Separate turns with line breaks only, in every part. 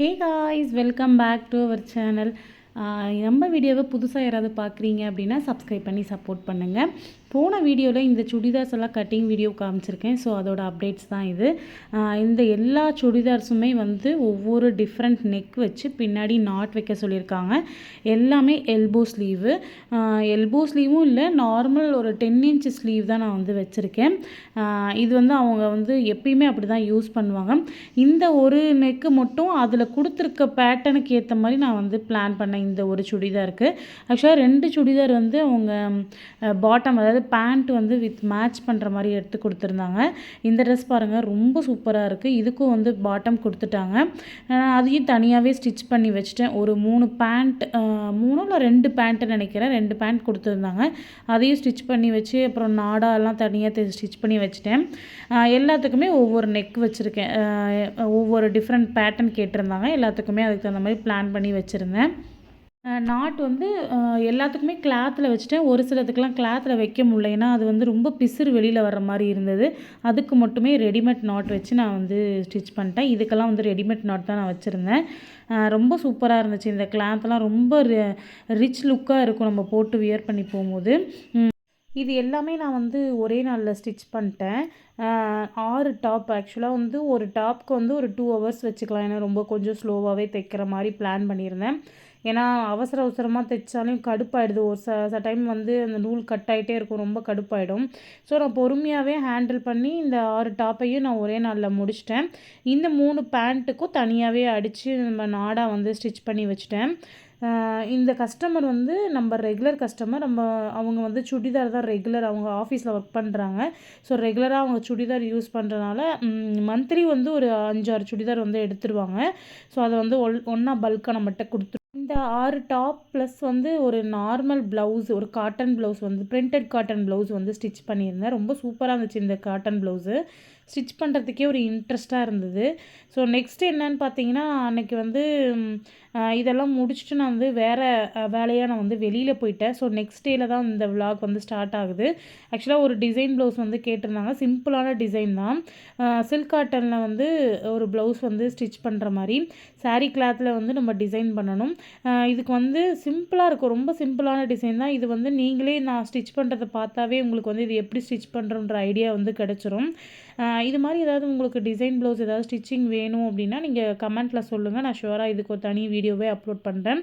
Hey guys welcome back to our channel நம்ம வீடியோவை புதுசாக யாராவது பார்க்குறீங்க அப்படின்னா சப்ஸ்கிரைப் பண்ணி சப்போர்ட் பண்ணுங்கள் போன வீடியோவில் இந்த சுடிதார்ஸ் எல்லாம் கட்டிங் வீடியோ காமிச்சிருக்கேன். ஸோ அதோட அப்டேட்ஸ் தான் இது. இந்த எல்லா சுடிதார்ஸுமே வந்து ஒவ்வொரு டிஃப்ரெண்ட் நெக் வச்சு பின்னாடி நாட் வைக்க சொல்லியிருக்காங்க. எல்லாமே எல்போ ஸ்லீவு எல்போ ஸ்லீவும் இல்லை நார்மல் ஒரு டென் இன்ச் ஸ்லீவ் தான் நான் வந்து வச்சுருக்கேன். இது வந்து அவங்க வந்து எப்பயுமே அப்படி தான் யூஸ் பண்ணுவாங்க. இந்த ஒரு நெக்கு மட்டும் அதில் கொடுத்துருக்க பேட்டனுக்கு ஏற்ற மாதிரி நான் வந்து பிளான் பண்ணேன் இந்த ஒரு சுடிதாருக்கு. ஆக்சுவலாக ரெண்டு சுடிதார் வந்து அவங்க பாட்டம் அதாவது பேண்ட் வந்து வித் மேட்ச் பண்ணுற மாதிரி எடுத்து கொடுத்துருந்தாங்க. இந்த ட்ரெஸ் பாருங்கள் ரொம்ப சூப்பராக இருக்குது இதுக்கும் வந்து பாட்டம் கொடுத்துட்டாங்க. நான் அதையும் தனியாகவே ஸ்டிச் பண்ணி வச்சுட்டேன். ஒரு மூணு பேண்ட் மூணு இல்லை ரெண்டு பேண்ட்டு நினைக்கிறேன். ரெண்டு பேண்ட் கொடுத்துருந்தாங்க. அதையும் ஸ்டிச் பண்ணி வச்சு அப்புறம் நாடாலாம் தனியாக ஸ்டிச் பண்ணி வச்சுட்டேன். எல்லாத்துக்குமே ஒவ்வொரு நெக் வச்சுருக்கேன். ஒவ்வொரு டிஃப்ரெண்ட் பேட்டர்ன் கேட்டிருந்தாங்க. எல்லாத்துக்குமே அதுக்கு தகுந்த மாதிரி பிளான் பண்ணி வச்சுருந்தேன். நாட் வந்து எல்லாத்துக்குமே கிளாத்தில் வச்சுட்டேன். ஒரு சிலத்துக்கெலாம் கிளாத்தில் வைக்க முடியல. ஏன்னா அது வந்து ரொம்ப பிசுறு வெளியில் வர்ற மாதிரி இருந்தது. அதுக்கு மட்டுமே ரெடிமேட் நாட் வச்சு நான் வந்து ஸ்டிச் பண்ணிட்டேன். இதுக்கெல்லாம் வந்து ரெடிமேட் நாட் தான் நான் வச்சுருந்தேன். ரொம்ப சூப்பராக இருந்துச்சு. இந்த கிளாத்லாம் ரொம்ப ரிச் லுக்காக இருக்கும். நம்ம போட்டு வியர் பண்ணி போகும்போது. இது எல்லாமே நான் வந்து ஒரே நாளில் ஸ்டிச் பண்ணிட்டேன். ஆறு டாப் ஆக்சுவலாக வந்து ஒரு டாப்க்கு வந்து ஒரு டூ ஹவர்ஸ் வச்சுக்கலாம். ஏன்னா ரொம்ப கொஞ்சம் ஸ்லோவாகவே தைக்கிற மாதிரி பிளான் பண்ணியிருந்தேன். ஏன்னா அவசர அவசரமாக தைச்சாலையும் கடுப்பாயிடுது. ஒரு ச ச டைம் வந்து அந்த நூல் கட் ஆகிட்டே இருக்கும். ரொம்ப கடுப்பாயிடும். ஸோ நான் பொறுமையாகவே ஹேண்டில் பண்ணி இந்த ஆறு டாப்பையும் நான் ஒரே நாளில் முடிச்சிட்டேன். இந்த மூணு பேண்ட்டுக்கும் தனியாகவே அடித்து நம்ம நாடாக வந்து ஸ்டிச் பண்ணி வச்சுட்டேன். இந்த கஸ்டமர் வந்து நம்ம ரெகுலர் கஸ்டமர் நம்ம அவங்க வந்து சுடிதார் தான் ரெகுலர் அவங்க ஆஃபீஸில் ஒர்க் பண்ணுறாங்க ஸோ ரெகுலராக அவங்க சுடிதார் யூஸ் பண்ணுறனால மந்த்லி வந்து ஒரு அஞ்சாறு சுடிதார் வந்து எடுத்துருவாங்க. ஸோ அதை வந்து ஒல் ஒன்றா பல்காக நம்மகிட்ட கொடுத்து இந்த ஆறு டாப் ப்ளஸ் வந்து ஒரு நார்மல் ப்ளவுஸ் ஒரு காட்டன் ப்ளவுஸ் வந்து பிரிண்டட் காட்டன் ப்ளவுஸ் வந்து ஸ்டிச் பண்ணியிருந்தேன். ரொம்ப சூப்பராக இருந்துச்சு இந்த காட்டன் ப்ளவுஸு. ஸ்டிச் பண்ணுறதுக்கே ஒரு இன்ட்ரெஸ்ட்டாக இருந்தது. ஸோ நெக்ஸ்ட் என்னன்னு பார்த்தீங்கன்னா அன்னைக்கு வந்து இதெல்லாம் முடிச்சுட்டு நான் வந்து வேறு வேலையாக நான் வந்து வெளியில் போயிட்டேன். ஸோ நெக்ஸ்ட் டேயில் தான் இந்த vlog வந்து ஸ்டார்ட் ஆகுது. ஆக்சுவலாக ஒரு டிசைன் ப்ளவுஸ் வந்து கேட்டிருந்தாங்க. சிம்பிளான டிசைன் தான். சில்க் காட்டனில் வந்து ஒரு ப்ளவுஸ் வந்து ஸ்டிச் பண்ணுற மாதிரி. சாரீ கிளாத்தில் வந்து நம்ம டிசைன் பண்ணணும். இதுக்கு வந்து சிம்பிளாக இருக்கும். ரொம்ப சிம்பிளான டிசைன் தான். இது வந்து நீங்களே நான் ஸ்டிச் பண்ணுறதை பார்த்தாவே உங்களுக்கு வந்து இது எப்படி ஸ்டிச் பண்ணுறோன்ற ஐடியா வந்து கிடச்சிரும். இது மாதிரி ஏதாவது உங்களுக்கு டிசைன் ப்ளவுஸ் ஏதாவது ஸ்டிச்சிங் வேணும் அப்படின்னா நீங்கள் கமெண்ட்டில் சொல்லுங்கள் நான் ஷுவராக இதுக்கு ஒரு தனி வீடியோவே அப்லோட் பண்ணுறேன்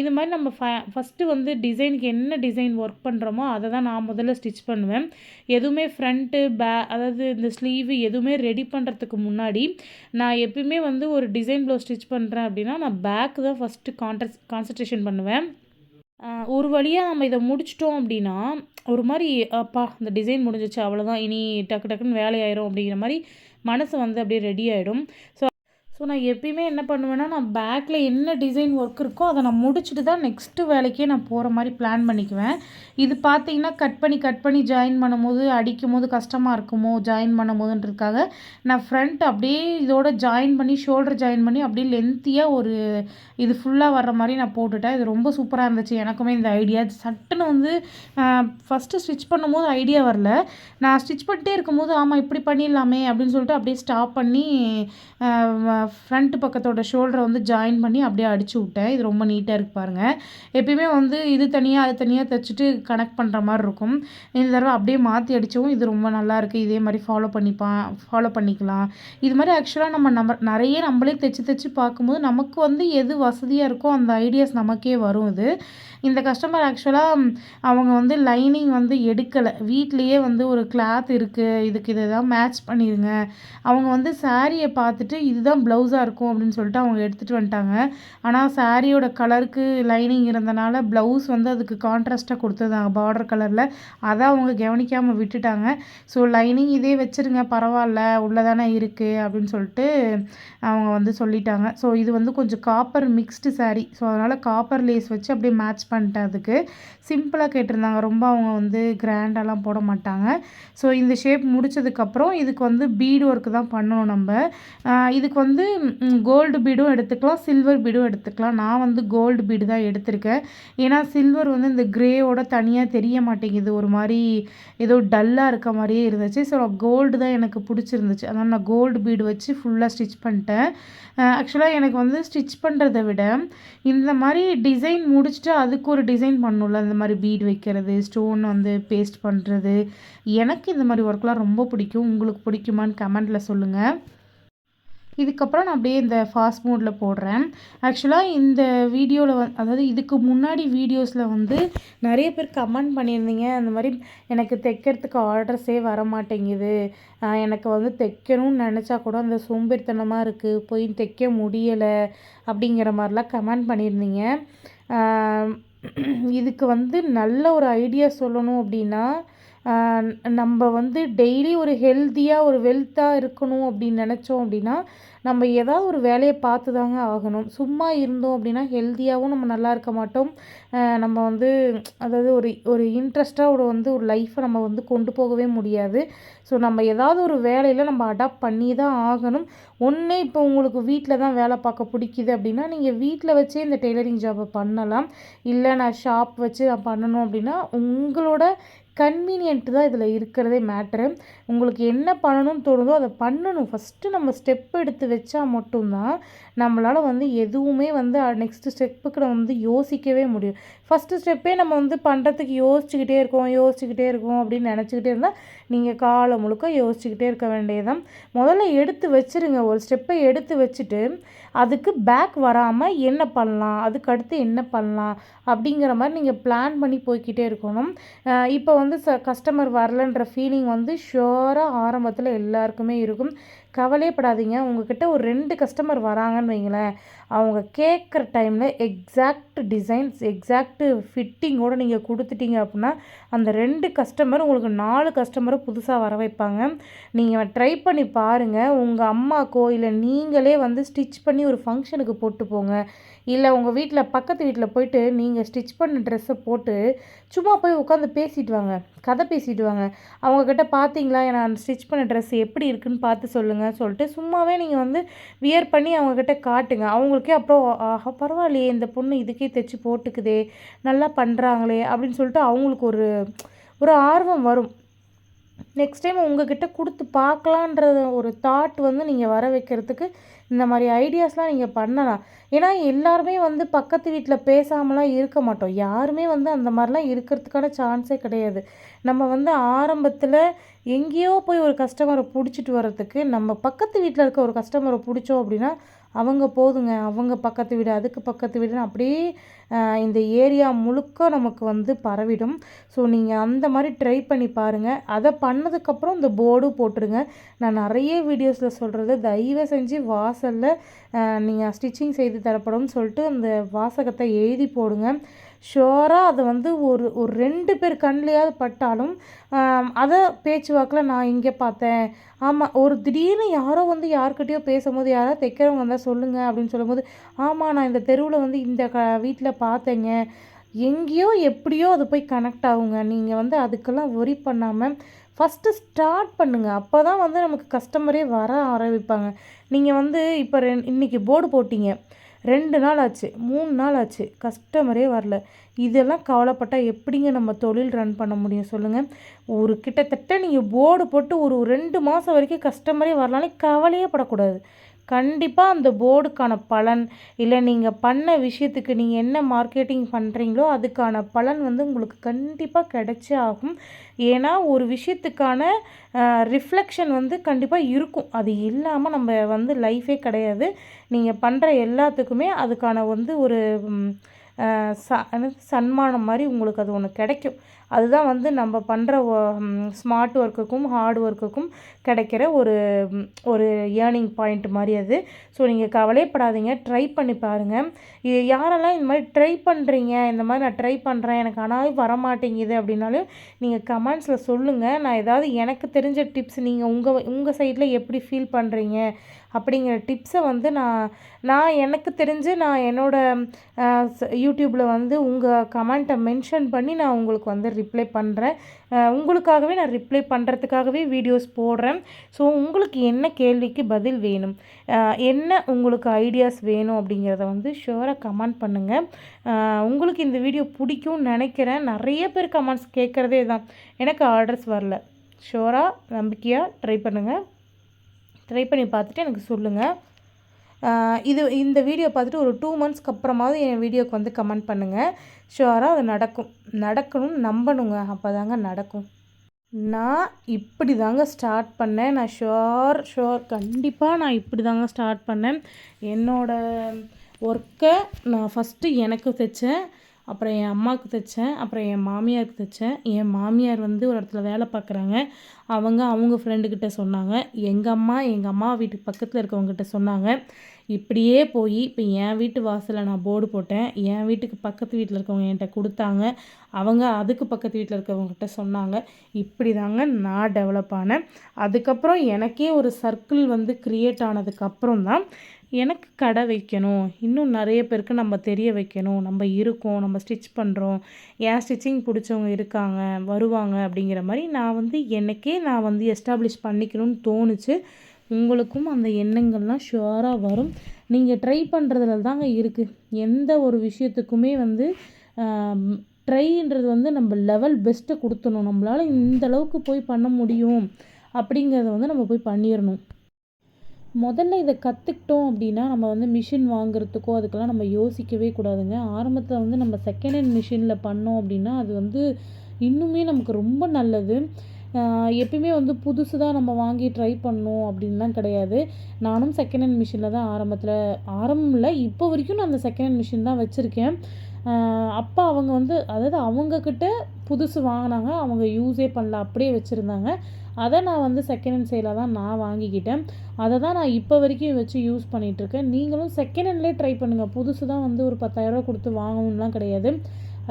இது மாதிரி நம்ம ஃப ஃபஸ்ட்டு வந்து டிசைனுக்கு என்ன டிசைன் ஒர்க் பண்ணுறோமோ அதை தான் நான் முதல்ல ஸ்டிச் பண்ணுவேன். எதுவுமே ஃப்ரண்ட்டு பே அதாவது இந்த ஸ்லீவு எதுவுமே ரெடி பண்ணுறதுக்கு முன்னாடி நான் எப்பயுமே வந்து ஒரு டிசைன் ப்ளவுஸ் ஸ்டிச் பண்ணுறேன் அப்படின்னா நான் பேக் தான் ஃபஸ்ட்டு கான்ட்ரஸ் கான்சன்ட்ரேஷன் பண்ணுவேன். ஒரு வழியாக நம்ம இதை முடிச்சிட்டோம் அப்படின்னா ஒரு மாதிரி அப்பா இந்த டிசைன் முடிஞ்சிச்சு அவ்வளோதான் இனி டக்கு டக்குன்னு வேலையாயிரும் அப்படிங்கிற மாதிரி மனசு வந்து அப்படியே ரெடி ஆகிடும் ஸோ ஸோ நான் எப்பயுமே என்ன பண்ணுவேன்னா நான் பேக்கில் என்ன டிசைன் ஒர்க் இருக்கோ அதை நான் முடிச்சுட்டு தான் நெக்ஸ்ட்டு வேலைக்கே நான் போகிற மாதிரி பிளான் பண்ணிக்குவேன். இது பார்த்தீங்கன்னா கட் பண்ணி கட் பண்ணி ஜாயின் பண்ணும்போது அடிக்கும் போது கஷ்டமாக இருக்குமோ ஜாயின் பண்ணும் போதுன்றதுக்காக நான் ஃப்ரண்ட் அப்படியே இதோட ஜாயின் பண்ணி ஷோல்டர் ஜாயின் பண்ணி அப்படியே லென்த்தியாக ஒரு இது ஃபுல்லாக வர்ற மாதிரி நான் போட்டுட்டேன். இது ரொம்ப சூப்பராக இருந்துச்சு. எனக்குமே இந்த ஐடியா சட்டுன்னு வந்து ஃபஸ்ட்டு ஸ்டிச் பண்ணும்போது ஐடியா வரல. நான் ஸ்டிச் பண்ணிட்டே இருக்கும்போது ஆமாம் இப்படி பண்ணிடலாமே அப்படின்னு சொல்லிட்டு அப்படியே ஸ்டாப் பண்ணி ஃப்ரண்ட் பக்கத்தோட ஷோல்டரை வந்து ஜாயின் பண்ணி அப்படியே அடிச்சு விட்டேன். இது ரொம்ப நீட்டாக இருக்குது பாருங்கள் எப்பயுமே வந்து இது தனியாக அது தனியாக தைச்சிட்டு கனெக்ட் பண்ணுற மாதிரி இருக்கும். இந்த தடவை அப்படியே மாற்றி அடித்தவும் இது ரொம்ப நல்லா இருக்குது இதே மாதிரி ஃபாலோ பண்ணிப்பா ஃபாலோ பண்ணிக்கலாம். இது மாதிரி ஆக்சுவலாக நம்ம நம்ம நிறைய நம்மளே தைச்சு தைச்சு பார்க்கும்போது நமக்கு வந்து எது வசதியாக இருக்கோ அந்த ஐடியாஸ் நமக்கே வரும் இது. இந்த கஸ்டமர் ஆக்சுவலாக அவங்க வந்து லைனிங் வந்து எடுக்கலை. வீட்லேயே வந்து ஒரு கிளாத் இருக்குது இதுக்கு இதை தான் மேட்ச் பண்ணிடுங்க அவங்க வந்து சாரியை பார்த்துட்டு இதுதான் ப்ளவுஸாக இருக்கும் அப்படின்னு சொல்லிட்டு அவங்க எடுத்துகிட்டு வந்துட்டாங்க. ஆனால் சாரியோட கலருக்கு லைனிங் இருந்தனால ப்ளவுஸ் வந்து அதுக்கு கான்ட்ராஸ்ட்டாக கொடுத்துருந்தாங்க பார்டர் கலரில் அதை அவங்க கவனிக்காமல் விட்டுட்டாங்க. ஸோ லைனிங் இதே வச்சுருங்க பரவாயில்ல உள்ளே தானே இருக்குது அப்படின்னு சொல்லிட்டு அவங்க வந்து சொல்லிட்டாங்க. ஸோ இது வந்து கொஞ்சம் காப்பர் மிக்ஸ்டு saree. ஸோ அதனால் காப்பர் லேஸ் வச்சு அப்படியே மேட்ச் பண்ணிட்டேன் அதுக்கு. சிம்பிளாக கேட்டிருந்தாங்க. ரொம்ப அவங்க வந்து கிராண்டெல்லாம் போட மாட்டாங்க. ஸோ இந்த ஷேப் முடிச்சதுக்கப்புறம் இதுக்கு வந்து பீடு ஒர்க்கு தான் பண்ணணும் நம்ம. இதுக்கு வந்து வந்து கோல்டு பீடும் எடுத்துக்கலாம் சில்வர் பீடும் எடுத்துக்கலாம். நான் வந்து கோல்டு பீடு தான் எடுத்திருக்கேன். ஏன்னா சில்வர் வந்து இந்த கிரேயோட தனியாக தெரிய மாட்டேங்குது. ஒரு மாதிரி ஏதோ டல்லாக இருக்க மாதிரியே இருந்துச்சு. ஸோ கோல்டு தான் எனக்கு பிடிச்சிருந்துச்சு. அதனால் நான் கோல்டு பீடு வச்சு ஃபுல்லாக ஸ்டிச் பண்ணிட்டேன். ஆக்சுவலாக எனக்கு வந்து ஸ்டிச் பண்ணுறதை விட இந்த மாதிரி டிசைன் முடிச்சுட்டு அதுக்கு ஒரு டிசைன் பண்ணணும்ல. இந்த மாதிரி பீடு வைக்கிறது ஸ்டோன் வந்து பேஸ்ட் பண்ணுறது எனக்கு இந்த மாதிரி ஒர்க்லாம் ரொம்ப பிடிக்கும். உங்களுக்கு பிடிக்குமான்னு கமெண்ட்டில் சொல்லுங்கள் இதுக்கப்புறம் நான் அப்படியே இந்த ஃபாஸ்ட் மோடில் போடுறேன். ஆக்சுவலாக இந்த வீடியோவில் வந் அதாவது இதுக்கு முன்னாடி வீடியோஸில் வந்து நிறைய பேர் கமெண்ட் பண்ணியிருந்தீங்க. அந்த மாதிரி எனக்கு தைக்கிறதுக்கு ஆர்டர்ஸே வர மாட்டேங்குது எனக்கு வந்து தைக்கணும்னு நினச்சா கூட அந்த சோம்பேறித்தனமாக இருக்குது போய் தைக்க முடியலை அப்படிங்கிற மாதிரிலாம் கமெண்ட் பண்ணியிருந்தீங்க. இதுக்கு வந்து நல்ல ஒரு ஐடியா சொல்லணும் அப்படின்னா நம்ம வந்து டெய்லி ஒரு ஹெல்த்தியாக ஒரு வெல்த்தாக இருக்கணும் அப்படின்னு நினச்சோம் அப்படின்னா நம்ம ஏதாவது ஒரு வேலையை பார்த்து தாங்க ஆகணும். சும்மா இருந்தோம் அப்படின்னா ஹெல்த்தியாகவும் நம்ம நல்லா இருக்க மாட்டோம். நம்ம வந்து அதாவது ஒரு ஒரு இன்ட்ரெஸ்ட்டாக ஒரு வந்து ஒரு லைஃப்பை நம்ம வந்து கொண்டு போகவே முடியாது. ஸோ நம்ம ஏதாவது ஒரு வேலையில் நம்ம அடாப்ட் பண்ணி தான் ஆகணும். ஒன்று இப்போ உங்களுக்கு வீட்டில் தான் வேலை பார்க்க பிடிக்குது அப்படின்னா நீங்கள் வீட்டில் வச்சே இந்த டெய்லரிங் ஜாபை பண்ணலாம். இல்லை நான் ஷாப் வச்சு நான் பண்ணணும் அப்படின்னா உங்களோட கன்வீனியன்ட் தான் இதில் இருக்கிறதே மேட்ரு உங்களுக்கு என்ன பண்ணணும்னு தோணுதோ அதை பண்ணணும். ஃபஸ்ட்டு நம்ம ஸ்டெப் எடுத்து வச்சா மட்டும்தான் நம்மளால் வந்து எதுவுமே வந்து நெக்ஸ்ட்டு ஸ்டெப்புக்கு நம்ம வந்து யோசிக்கவே முடியும். ஃபஸ்ட்டு ஸ்டெப்பே நம்ம வந்து பண்ணுறதுக்கு யோசிச்சுக்கிட்டே இருக்கோம் யோசிச்சுக்கிட்டே இருக்கோம் அப்படின்னு நினச்சிக்கிட்டே இருந்தால் நீங்கள் காலம் முழுக்க யோசிச்சுக்கிட்டே இருக்க வேண்டியதான் முதல்ல எடுத்து வச்சுருங்க. ஒரு ஸ்டெப்பை எடுத்து வச்சுட்டு அதுக்கு பேக் வராமல் என்ன பண்ணலாம்? அதுக்கு அடுத்து என்ன பண்ணலாம்? அப்படிங்கிற மாதிரி நீங்கள் பிளான் பண்ணி போய்கிட்டே இருக்கணும். இப்போ வந்து ச கஸ்டமர் வரலன்ற ஃபீலிங் வந்து ஷுவராக ஆரம்பத்தில் எல்லாருக்குமே இருக்கும். கவலையப்படாதீங்க உங்ககிட்ட ஒரு ரெண்டு கஸ்டமர் வராங்கன்னு வைங்களேன். அவங்க கேட்குற டைமில் எக்ஸாக்ட் டிசைன்ஸ் எக்ஸாக்ட் ஃபிட்டிங்கோடு நீங்கள் கொடுத்துட்டீங்க அப்படின்னா அந்த ரெண்டு கஸ்டமர் உங்களுக்கு நாலு கஸ்டமரை புதுசாக வர வைப்பாங்க. நீங்கள் ட்ரை பண்ணி பாருங்கள் உங்கள் அம்மாக்கோ இல்லை நீங்களே வந்து ஸ்டிச் பண்ணி ஒரு ஃபங்க்ஷனுக்கு போட்டு போங்க. இல்லை உங்கள் வீட்டில் பக்கத்து வீட்டில் போயிட்டு நீங்கள் ஸ்டிச் பண்ண ட்ரெஸ்ஸை போட்டு சும்மா போய் உட்காந்து பேசிட்டு வாங்க. கதை பேசிட்டு வாங்க. அவங்கக்கிட்ட பார்த்தீங்களா நான் ஸ்டிச் பண்ண ட்ரெஸ் எப்படி இருக்குன்னு பார்த்து சொல்லுங்கள் சொல்லிட்டு சும்மாவே நீங்கள் வந்து வியர் பண்ணி அவங்கக்கிட்ட காட்டுங்க. அவங்களுக்கே அப்புறம் ஆஹா பரவாயில்லையே இந்த பொண்ணு இதுக்கே தைச்சி போட்டுக்குதே நல்லா பண்ணுறாங்களே அப்படின்னு சொல்லிட்டு அவங்களுக்கு ஒரு ஒரு ஆர்வம் வரும். நெக்ஸ்ட் டைம் உங்ககிட்ட கொடுத்து பார்க்கலான்ற ஒரு தாட் வந்து நீங்கள் வர வைக்கிறதுக்கு இந்த மாதிரி ஐடியாஸ்லாம் நீங்கள் பண்ணலாம். ஏன்னா எல்லாருமே வந்து பக்கத்து வீட்டில் பேசாமலாம் இருக்க மாட்டோம். யாருமே வந்து அந்த மாதிரிலாம் இருக்கிறதுக்கான சான்ஸே கிடையாது. நம்ம வந்து ஆரம்பத்தில் எங்கேயோ போய் ஒரு கஸ்டமரை பிடிச்சிட்டு வர்றதுக்கு நம்ம பக்கத்து வீட்டில் இருக்க ஒரு கஸ்டமரை பிடிச்சோம் அப்படின்னா அவங்க போதுங்க அவங்க பக்கத்து வீடு அதுக்கு பக்கத்து வீடுன்னு அப்படியே இந்த ஏரியா முழுக்க நமக்கு வந்து பரவிடும். ஸோ நீங்கள் அந்த மாதிரி ட்ரை பண்ணி பாருங்கள் அதை பண்ணதுக்கப்புறம் இந்த போர்டும் போட்டுருங்க. நான் நிறைய வீடியோஸில் சொல்கிறது தயவு செஞ்சு வாசலில் நீங்கள் ஸ்டிச்சிங் செய்து தரப்படும் சொல்லிட்டு அந்த வாசகத்தை எழுதி போடுங்க. ஷுவராக அதை வந்து ஒரு ஒரு ரெண்டு பேர் கண்லேயாவது பட்டாலும் அதை பேச்சுவாக்கில் நான் இங்கே பார்த்தேன். ஆமாம் ஒரு திடீர்னு யாரோ வந்து யார்கிட்டயோ பேசும்போது யாரோ தைக்கிறவங்க வந்தால் சொல்லுங்கள் அப்படின்னு சொல்லும்போது ஆமாம் நான் இந்த தெருவில் வந்து இந்த க வீட்டில் பார்த்தேங்க. எங்கேயோ எப்படியோ அது போய் கனெக்ட் ஆகுங்க. நீங்கள் வந்து அதுக்கெல்லாம் ஒரி பண்ணாமல் ஃபஸ்ட்டு ஸ்டார்ட் பண்ணுங்கள் அப்போ தான் வந்து நமக்கு கஸ்டமரே வர ஆரம்பிப்பாங்க. நீங்கள் வந்து இப்போ ரெ இன்றைக்கி போர்டு போட்டிங்க. ரெண்டு நாள் ஆச்சு மூணு நாள் ஆச்சு கஸ்டமரே வரல. இதெல்லாம் கவலைப்பட்டால் எப்படிங்க நம்ம தொழில் ரன் பண்ண முடியும் சொல்லுங்கள் ஒரு கிட்டத்தட்ட நீங்கள் போர்டு போட்டு ஒரு ரெண்டு மாதம் வரைக்கும் கஸ்டமரே வரலான்னு கவலையே படக்கூடாது. கண்டிப்பாக அந்த போர்டுக்கான பலன் இல்லை நீங்கள் பண்ண விஷயத்துக்கு நீங்கள் என்ன மார்க்கெட்டிங் பண்ணுறீங்களோ அதுக்கான பலன் வந்து உங்களுக்கு கண்டிப்பாக கிடைச்சே ஆகும். ஏன்னா ஒரு விஷயத்துக்கான ரிஃப்ளெக்ஷன் வந்து கண்டிப்பாக இருக்கும். அது இல்லாமல் நம்ம வந்து லைஃபே கிடையாது. நீங்கள் பண்ணுற எல்லாத்துக்குமே அதுக்கான வந்து ஒரு ச சன்மானம் மாதிரி உங்களுக்கு அது ஒன்று கிடைக்கும். அதுதான் வந்து நம்ம பண்ணுற ஸ்மார்ட் ஒர்க்குக்கும் ஹார்ட் ஒர்க்குக்கும் கிடைக்கிற ஒரு ஒரு ஏர்னிங் பாயிண்ட் மாதிரி அது. ஸோ நீங்கள் கவலைப்படாதீங்க. ட்ரை பண்ணி பாருங்கள் இது யாரெல்லாம் இந்த மாதிரி ட்ரை பண்ணுறீங்க இந்த மாதிரி நான் ட்ரை பண்ணுறேன் எனக்கு ஆனால் வரமாட்டேங்குது அப்படின்னாலும் நீங்கள் கமெண்ட்ஸில் சொல்லுங்கள் நான் ஏதாவது எனக்கு தெரிஞ்ச டிப்ஸ் நீங்கள் உங்கள் உங்கள் சைடில் எப்படி ஃபீல் பண்ணுறீங்க அப்படிங்கிற டிப்ஸை வந்து நான் நான் எனக்கு தெரிஞ்சு நான் என்னோடய யூடியூப்பில் வந்து உங்கள் கமெண்ட்டை மென்ஷன் பண்ணி நான் உங்களுக்கு வந்து ரிப்ளை பண்ணுறேன் உங்களுக்காகவே நான் ரிப்ளை பண்ணுறதுக்காகவே வீடியோஸ் போடுறேன். ஸோ உங்களுக்கு என்ன கேள்விக்கு பதில் வேணும்? என்ன உங்களுக்கு ஐடியாஸ் வேணும் அப்படிங்கிறத வந்து ஷுவராக கமெண்ட் பண்ணுங்கள் உங்களுக்கு இந்த வீடியோ பிடிக்கும்னு நினைக்கிறேன். நிறைய பேர் கமெண்ட்ஸ் கேட்குறதே தான் எனக்கு ஆர்டர்ஸ் வரல. ஷோராக நம்பிக்கையாக ட்ரை பண்ணுங்கள் ட்ரை பண்ணி பார்த்துட்டு எனக்கு சொல்லுங்கள் இது இந்த வீடியோ பார்த்துட்டு ஒரு டூ மந்த்ஸ்க்கு அப்புறமாவது என் வீடியோக்கு வந்து கமெண்ட் பண்ணுங்கள் ஷுவராக அது நடக்கும். நடக்கணும்னு நம்பணுங்க. அப்போ தாங்க நடக்கும். நான் இப்படி தாங்க ஸ்டார்ட் பண்ணேன். நான் ஷுவர் ஷுவர் கண்டிப்பாக நான் இப்படி தாங்க ஸ்டார்ட் பண்ணேன். என்னோடய ஒர்க்கை நான் ஃபஸ்ட்டு எனக்கு தைச்சேன். அப்புறம் என் அம்மாவுக்கு தைச்சேன். அப்புறம் என் மாமியாருக்கு தைச்சேன். என் மாமியார் வந்து ஒரு இடத்துல வேலை பார்க்குறாங்க. அவங்க அவங்க ஃப்ரெண்டுக்கிட்ட சொன்னாங்க. எங்கள் அம்மா எங்கள் அம்மா வீட்டுக்கு பக்கத்தில் இருக்கவங்ககிட்ட சொன்னாங்க. இப்படியே போய் இப்போ என் வீட்டு வாசலில் நான் போர்டு போட்டேன். என் வீட்டுக்கு பக்கத்து வீட்டில் இருக்கவங்க என்கிட்ட கொடுத்தாங்க. அவங்க அதுக்கு பக்கத்து வீட்டில் இருக்கவங்ககிட்ட சொன்னாங்க. இப்படி தாங்க நான் டெவலப் ஆனேன். அதுக்கப்புறம் எனக்கே ஒரு சர்க்கிள் வந்து க்ரியேட் ஆனதுக்கப்புறம் தான் எனக்கு கடை வைக்கணும். இன்னும் நிறைய பேருக்கு நம்ம தெரிய வைக்கணும். நம்ம இருக்கோம் நம்ம ஸ்டிச் பண்ணுறோம் ஏன் ஸ்டிச்சிங் பிடிச்சவங்க இருக்காங்க வருவாங்க அப்படிங்கிற மாதிரி நான் வந்து எனக்கே நான் வந்து எஸ்டாப்ளிஷ் பண்ணிக்கணும்னு தோணுச்சு. உங்களுக்கும் அந்த எண்ணங்கள்லாம் ஷுவராக வரும். நீங்கள் ட்ரை பண்ணுறதுல தாங்க இருக்குது எந்த ஒரு விஷயத்துக்குமே வந்து ட்ரைன்றது வந்து நம்ம லெவல் பெஸ்ட்டை கொடுத்துணும் நம்மளால் இந்த அளவுக்கு போய் பண்ண முடியும் அப்படிங்கிறத வந்து நம்ம போய் பண்ணிடணும். முதல்ல இதை கற்றுக்கிட்டோம் அப்படின்னா நம்ம வந்து மிஷின் வாங்குறதுக்கோ அதுக்கெல்லாம் நம்ம யோசிக்கவே கூடாதுங்க. ஆரம்பத்தில் வந்து நம்ம செகண்ட் ஹேண்ட் மிஷினில் பண்ணோம் அப்படின்னா அது வந்து இன்னுமே நமக்கு ரொம்ப நல்லது. எப்பயுமே வந்து புதுசு தான் நம்ம வாங்கி ட்ரை பண்ணணும் அப்படின்லாம் கிடையாது. நானும் செகண்ட் ஹேண்ட் மிஷினில் தான் ஆரம்பத்தில் ஆரம்பம் இல்லை இப்போ வரைக்கும் நான் அந்த செகண்ட் ஹேண்ட் மிஷின் தான் வச்சுருக்கேன். அப்போ அவங்க வந்து அதாவது அவங்கக்கிட்ட புதுசு வாங்கினாங்க அவங்க யூஸே பண்ணல அப்படியே வச்சுருந்தாங்க. அதை நான் வந்து செகண்ட் ஹேண்ட் சேலாக தான் நான் வாங்கிக்கிட்டேன். அதை தான் நான் இப்போ வரைக்கும் வச்சு யூஸ் பண்ணிகிட்ருக்கேன் நீங்களும் செகண்ட் ஹேண்ட்லேயே ட்ரை பண்ணுங்கள் புதுசு தான் வந்து ஒரு பத்தாயிரரூவா கொடுத்து வாங்கணும்லாம் கிடையாது.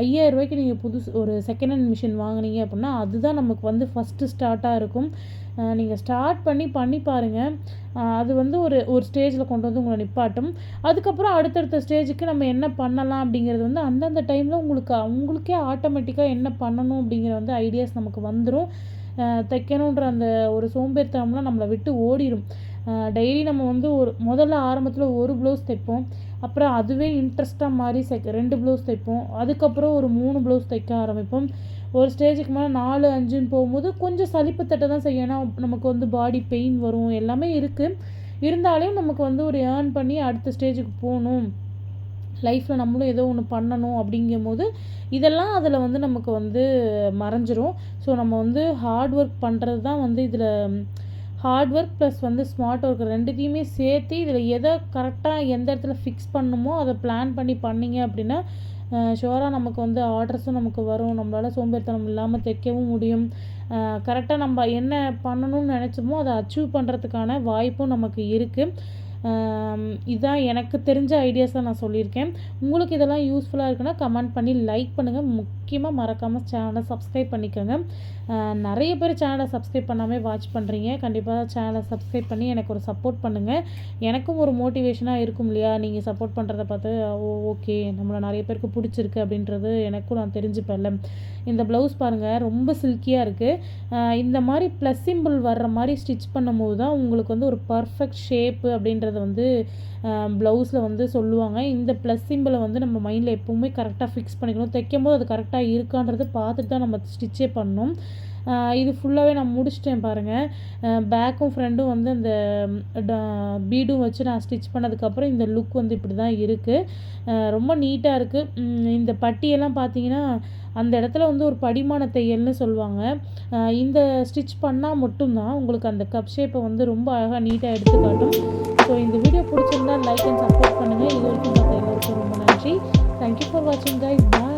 ஐயாயிரரூவாய்க்கு நீங்கள் புதுசு ஒரு செகண்ட் ஹேண்ட் மிஷின் வாங்கினீங்க அப்படின்னா அதுதான் நமக்கு வந்து ஃபஸ்ட்டு ஸ்டார்ட்டாக இருக்கும். நீங்கள் ஸ்டார்ட் பண்ணி பண்ணி பாருங்கள் அது வந்து ஒரு ஒரு ஸ்டேஜில் கொண்டு வந்து உங்களை நிப்பாட்டும். அதுக்கப்புறம் அடுத்தடுத்த ஸ்டேஜுக்கு நம்ம என்ன பண்ணலாம் அப்படிங்கிறது வந்து அந்தந்த டைமில் உங்களுக்கு உங்களுக்கே ஆட்டோமேட்டிக்காக என்ன பண்ணணும் அப்படிங்கிற வந்து ஐடியாஸ் நமக்கு வந்துடும் தைக்கணுன்ற அந்த ஒரு சோம்பேறித்தனம்லாம் நம்மளை விட்டு ஓடிடும் டெய்லி நம்ம வந்து ஒரு முதல்ல ஆரம்பத்தில் ஒரு ப்ளவுஸ் தைப்போம். அப்புறம் அதுவே இன்ட்ரெஸ்ட்டாக மாறி செக் ரெண்டு ப்ளவுஸ் தைப்போம். அதுக்கப்புறம் ஒரு மூணு ப்ளவுஸ் தைக்க ஆரம்பிப்போம். ஒரு ஸ்டேஜுக்கு மேலே நாலு அஞ்சுன்னு போகும்போது கொஞ்சம் சலிப்பு தட்ட தான் செய்யும். ஏன்னா நமக்கு வந்து பாடி பெயின் வரும். எல்லாமே இருக்குது இருந்தாலையும் நமக்கு வந்து ஒரு ஏர்ன் பண்ணி அடுத்த ஸ்டேஜுக்கு போகணும். லைஃப்பில் நம்மளும் ஏதோ ஒன்று பண்ணணும் அப்படிங்கும் போது இதெல்லாம் அதில் வந்து நமக்கு வந்து மறைஞ்சிரும். ஸோ நம்ம வந்து ஹார்ட் ஒர்க் பண்ணுறது தான் வந்து இதில் ஹார்ட் ஒர்க் ப்ளஸ் வந்து ஸ்மார்ட் ஒர்க் ரெண்டுத்தையுமே சேர்த்து இதில் எதை கரெக்டாக எந்த இடத்துல ஃபிக்ஸ் பண்ணணுமோ அதை பிளான் பண்ணி பண்ணிங்க அப்படின்னா ஷுவராக நமக்கு வந்து ஆர்டர்ஸும் நமக்கு வரும். நம்மளால் சோம்பேறித்தனம் இல்லாமல் தைக்கவும் முடியும். கரெக்டாக நம்ம என்ன பண்ணணும்னு நினச்சோமோ அதை அச்சீவ் பண்ணுறதுக்கான வாய்ப்பும் நமக்கு இருக்குது இதுதான் எனக்கு தெரிஞ்ச ஐடியாஸை நான் சொல்லியிருக்கேன். உங்களுக்கு இதெல்லாம் யூஸ்ஃபுல்லாக இருக்குன்னா கமெண்ட் பண்ணி லைக் பண்ணுங்கள் முக்கியமாக மறக்காமல் சேனலை சப்ஸ்கிரைப் பண்ணிக்கோங்க. நிறைய பேர் சேனலை சப்ஸ்கிரைப் பண்ணாமல் வாட்ச் பண்ணுறீங்க கண்டிப்பாக சேனலை சப்ஸ்கிரைப் பண்ணி எனக்கு ஒரு சப்போர்ட் பண்ணுங்கள் எனக்கும் ஒரு மோட்டிவேஷனாக இருக்கும் இல்லையா? நீங்கள் சப்போர்ட் பண்ணுறத பார்த்து ஓ ஓகே நம்மளை நிறைய பேருக்கு பிடிச்சிருக்கு அப்படின்றது எனக்கும் நான் தெரிஞ்சுப்பேன்ல. இந்த ப்ளவுஸ் பாருங்கள் ரொம்ப சில்கியாக இருக்குது இந்த மாதிரி ப்ளஸ் சிம்பிள் வர்ற மாதிரி ஸ்டிச் பண்ணும்போது தான் உங்களுக்கு வந்து ஒரு பர்ஃபெக்ட் ஷேப்பு அப்படின்றது வந்து ப்ளவுஸில் வந்து சொல்லுவாங்க. இந்த ப்ளஸ் சிம்பிளை வந்து நம்ம மைண்டில் எப்போவுமே கரெக்டாக ஃபிக்ஸ் பண்ணிக்கணும். தைக்கும் போது அது கரெக்டாக இருக்கான்றது பார்த்துட்டு தான் நம்ம ஸ்டிச்சே பண்ணணும். இது ஃபுல்லாகவே நான் முடிச்சிட்டேன் பாருங்கள் பேக்கும் ஃப்ரெண்டும் வந்து அந்த பீடும் வச்சு நான் ஸ்டிச் பண்ணதுக்கப்புறம் இந்த லுக் வந்து இப்படி தான் இருக்குது ரொம்ப நீட்டாக இருக்குது இந்த பட்டியெல்லாம் பார்த்தீங்கன்னா அந்த இடத்துல வந்து ஒரு படிமான தையல்னு சொல்லுவாங்க. இந்த ஸ்டிச் பண்ணால் மட்டும்தான் உங்களுக்கு அந்த கப் ஷேப்பை வந்து ரொம்ப அழகாக நீட்டாக எடுத்து காட்டும். ஸோ இந்த வீடியோ பிடிச்சிருந்தா லைக் அண்ட் சப்போர்ட் பண்ணுங்கள் இது வரைக்கும் பார்த்த எல்லாருக்கும் ரொம்ப நன்றி. தேங்க்யூ ஃபார் வாட்சிங் கைஸ் பாய்